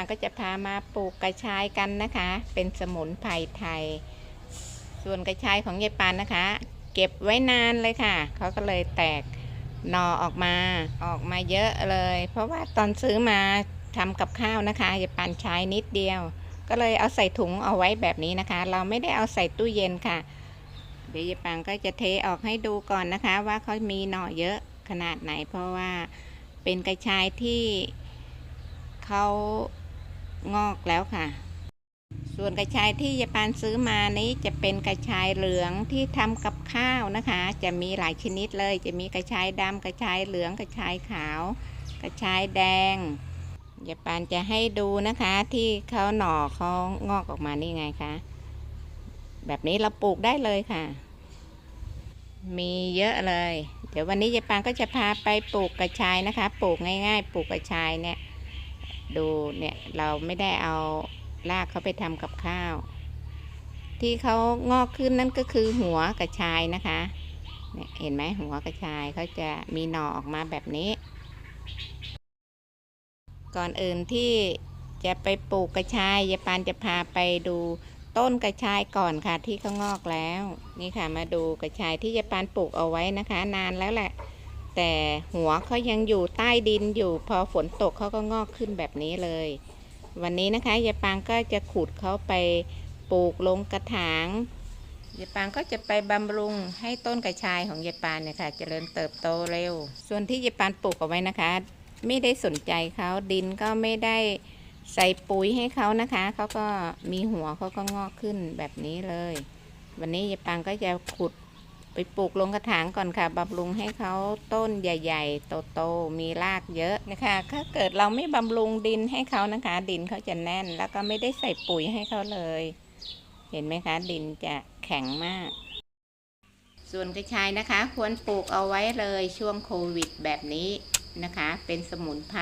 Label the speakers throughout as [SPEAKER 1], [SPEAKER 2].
[SPEAKER 1] างก็จะพามาปลูกกระชายกันนะคะ เป็นสมุนไพรไทย ส่วนกระชายของยายปานนะคะ เก็บไว้นานเลยค่ะ เขาก็เลยแตกหนอออกมาออกมาเยอะเลย เพราะว่าตอนซื้อมาทำกับข้าวนะคะยายปานใช้นิดเดียว ก็เลยเอาใส่ถุงเอาไว้แบบนี้นะคะ เราไม่ได้เอาใส่ตู้เย็นค่ะ เดี๋ยวยายปางก็จะเทออกให้ดูก่อนนะคะ ว่าเขามีหน่อเยอะขนาดไหน เพราะว่าเป็นกระชายที่เขา งอกแล้วค่ะ ส่วนกระชายที่ยายปานซื้อมานี้จะเป็นกระชายเหลืองที่ทำกับข้าวนะคะ จะมีหลายชนิดเลย จะมีกระชายดำกระชายเหลืองกระชายขาว กระชายแดงยายปานจะให้ดูนะคะที่เขาหน่อเขางอกออกมานี่ไงคะแบบนี้เราปลูกได้เลยค่ะ มีเยอะเลย เดี๋ยววันนี้ยายปางก็จะพาไปปลูกกระชายนะคะ ปลูกง่าย ๆ ปลูกกระชายเนี่ย ดูเนี่ยเราไม่ได้เอารากเขาไปทำกับข้าว ที่เขางอกขึ้นนั่นก็คือหัวกระชายนะคะเนี่ยเห็นไหมหัวกระชายเขาจะมีหน่อออกมาแบบนี้ ก่อนอื่นที่จะไปปลูกกระชายยายปานจะพาไปดูต้นกระชายก่อนค่ะที่เขางอกแล้ว นี่ค่ะมาดูกระชายที่ยายปานปลูกเอาไว้นะคะ นานแล้วแหละ แต่หัวเขายังอยู่ใต้ดินอยู่พอฝนตกเขาก็งอกขึ้นแบบนี้เลย วันนี้นะคะยายปางก็จะขุดเขาไปปลูกลงกระถางยายปางก็จะไปบำรุงให้ต้นกระชายของยายปานเนี่ยค่ะเจริญเติบโตเร็ว ส่วนที่ยายปานปลูกเอาไว้นะคะ ไม่ได้สนใจเขาดินก็ไม่ได้ใส่ปุ๋ยให้เขานะคะเขาก็มีหัวเขาก็งอกขึ้นแบบนี้เลย วันนี้ยายปางก็จะขุด ไปปลูกลงกระถางก่อนค่ะบำรุงให้เขาต้นใหญ่ ๆ โตๆมีรากเยอะนะคะ ถ้าเกิดเราไม่บำรุงดินให้เขานะคะ ดินเขาจะแน่น แล้วก็ไม่ได้ใส่ปุ๋ยให้เขาเลย เห็นไหมคะ ดินจะแข็งมาก ส่วนกระชายนะคะ ควรปลูกเอาไว้เลยช่วงโควิดแบบนี้นะคะ เป็นสมุนไพร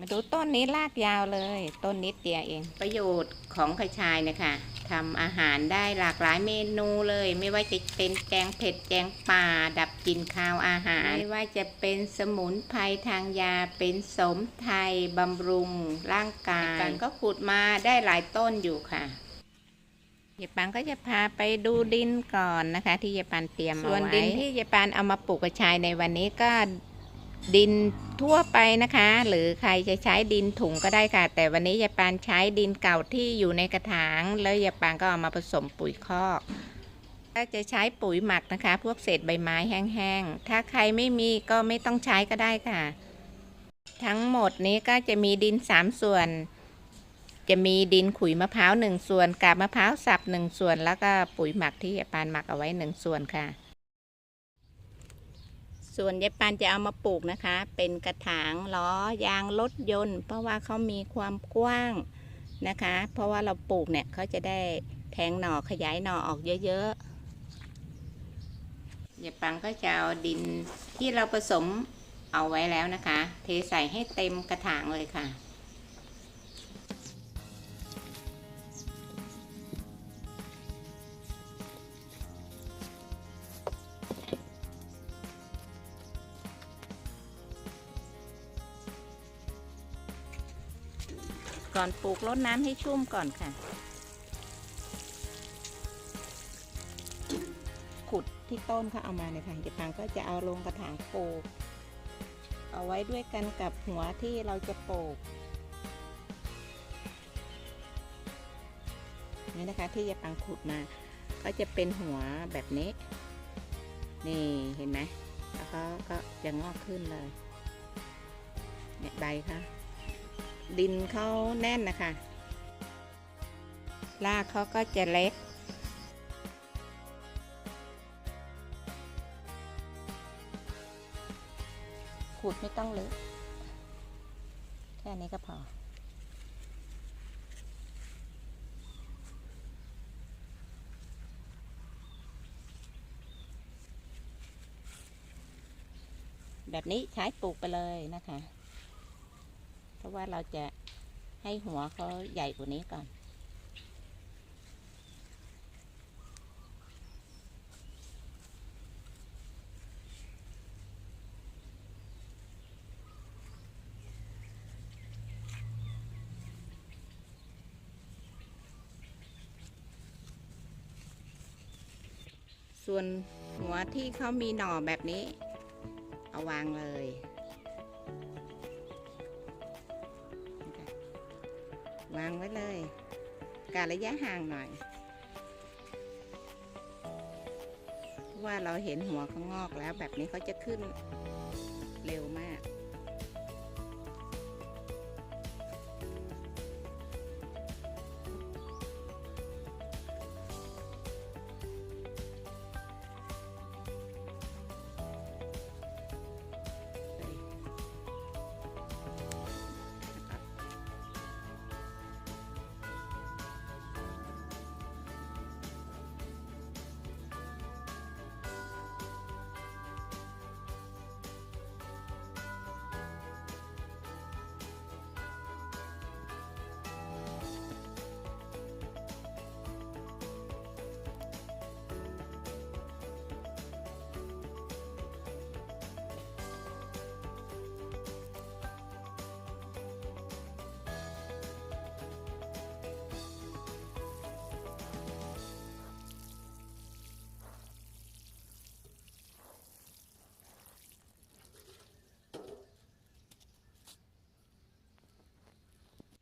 [SPEAKER 1] มาดูต้นนี้รากยาวเลย ต้นนิดเดียวเอง ประโยชน์ของกระชายนะคะทำอาหารได้หลากหลายเมนูเลย ไม่ว่าจะเป็นแกงเผ็ดแกงป่า ดับกลิ่นคาวอาหาร ไม่ว่าจะเป็นสมุนไพรทางยาเป็นสมไทยบำรุงร่างกายปันก็ขุดมาได้หลายต้นอยู่ค่ะยายปันก็จะพาไปดูดินก่อนนะคะ ที่ยายปันเตรียมเอาไว้ส่วนดินที่ยายปันเอามาปลูกกระชายในวันนี้ก็ ดินทั่วไปนะคะ หรือใครจะใช้ดินถุงก็ได้ค่ะ แต่วันนี้ยายปานใช้ดินเก่าที่อยู่ในกระถาง แล้วยายปานก็เอามาผสมปุ๋ยคอกถ้าจะใช้ปุ๋ยหมักนะคะ พวกเศษใบไม้แห้งๆ ถ้าใครไม่มีก็ไม่ต้องใช้ก็ได้ค่ะ ทั้งหมดนี้ก็จะมีดินสามส่วน จะมีดินขุยมะพร้าวหนึ่งส่วนกาบมะพร้าวสับหนึ่งส่วน แล้วก็ปุ๋ยหมักที่ยายปานหมักเอาไว้หนึ่งส่วนค่ะ ส่วนยายปานจะเอามาปลูกนะคะ เป็นกระถางล้อยางรถยนต์ เพราะว่าเขามีความกว้างนะคะ เพราะว่าเราปลูกเนี่ยเขาจะได้แทงหน่อขยายหน่อออกเยอะๆยายปังก็จะเอาดินที่เราผสมเอาไว้แล้วนะคะ เทใส่ให้เต็มกระถางเลยค่ะ ก่อนปลูกรดน้ำให้ชุ่มก่อนค่ะ ขุดที่ต้นเขาเอามาเนี่ยค่ะเดี๋ยวพังก็จะเอาลงกระถางปลูก เอาไว้ด้วยกันกับหัวที่เราจะปลูกนี่นะคะที่ยายปังขุดมา ก็จะเป็นหัวแบบนี้ นี่เห็นไหมแล้วก็ก็จะงอกขึ้นเลยเนี่ยใบค่ะ ดินเขาแน่นนะคะรากเขาก็จะเล็ก ขุดไม่ต้องลึก แค่นี้ก็พอแบบนี้ใช้ปลูกไปเลยนะคะ ราะว่าเราจะให้หัวเขาใหญ่กว่านี้ก่อน ส่วนหัวที่เขามีหน่อแบบนี้ เอาวางเลย วางไว้เลย การระยะห่างหน่อย ว่าเราเห็นหัวเขางอกแล้วแบบนี้เขาจะขึ้นเร็วมาก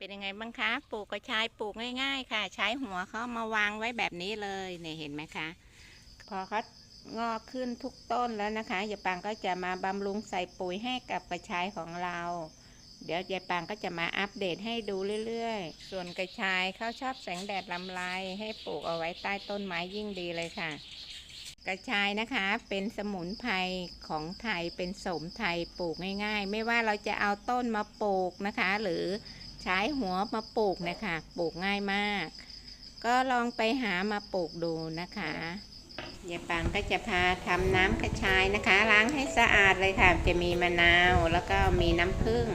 [SPEAKER 1] เป็นยังไงบ้างคะ ปลูกกระชายปลูกง่ายๆ ค่ะ ใช้หัวเขามาวางไว้แบบนี้เลยเนี่ยเห็นไหมคะ พอเขางอกขึ้นทุกต้นแล้วนะคะยายปางก็จะมาบำรุงใส่ปุ๋ยให้กับกระชายของเรา เดี๋ยวยายปางก็จะมาอัปเดตให้ดูเรื่อยๆ ส่วนกระชายเขาชอบแสงแดดลำไรให้ปลูกเอาไว้ใต้ต้นไม้ยิ่งดีเลยค่ะ กระชายนะคะเป็นสมุนไพรของไทยเป็นสมไทยปลูกง่าย ๆ ไม่ว่าเราจะเอาต้นมาปลูกนะคะ หรือ ใช้หัวมาปลูกนะคะปลูกง่ายมาก ก็ลองไปหามาปลูกดูนะคะยายปังก็จะพาทำน้ำกระชายนะคะ ล้างให้สะอาดเลยค่ะ จะมีมะนาวแล้วก็มีน้ำผึ้ง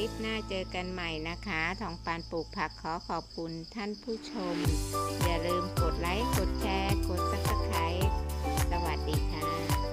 [SPEAKER 1] ลิปหน้าเจอกันใหม่นะคะทองปานปลูกผักขอขอบคุณท่านผู้ชม อย่าลืมกดไลค์ กดแชร์ กดซับสไครต์สวัสดีค่ะ